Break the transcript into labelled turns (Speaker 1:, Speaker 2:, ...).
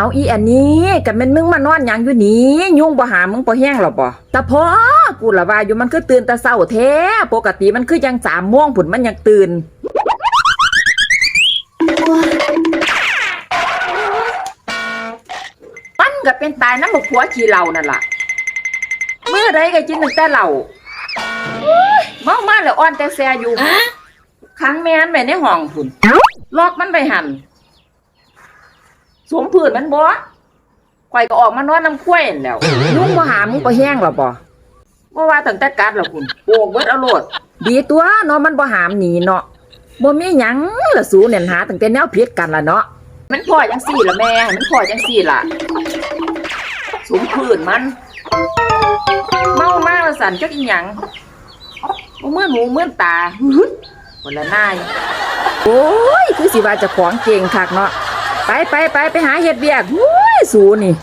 Speaker 1: เอาอีอันนี้กับแม่นมึงมานอนหยังอยู่นี่ยุ่งบ่หามึงบ่แห้งหรอบ่แต่พอกูละว่าอยู่มันคือตื่นแต่เช้าแท้ปกติมันคือยังสามโมงผุนมันยังตื่นมันก็เป็นตายน้ำบักผัวขี้เหล่านั่นล่ะเมื่อไรก็กินตั้งแต่เหล่าโอ๊ยเมามาแล้วอ่อนแต่แซอยู่ขังแม่นไว้ในห้องพุ่นล็อกมันไปหัน สวมผืนมันบ่ข่อยก็ออกมานอนน้ำข้วยนั่นแหล้วลุงบ่หามึงบ่แห้งหรอบ่บ่ว่าตั้งแต่กัดแล้วพุ่นโปกเบิดเอาโลดดีตัวเนาะมันบ่หามหนีเนาะบ่มีหยังละสูเนี่ยหาตั้งแต่แนวผิดกันล่ะเนาะมันพอจังสี่ละแม่มันพอจังสี่ล่ะสมพื้นมัน เมามาแล้วสั่นจักอีหยังบ่เมื่อนหูเมื่อนตาฮึดคนละนาย โอ้ยคือสิว่าเจะของเก่งคักเนาะ ไปไปไปไปหาเห็ดเบียกโอ้ยสูนี่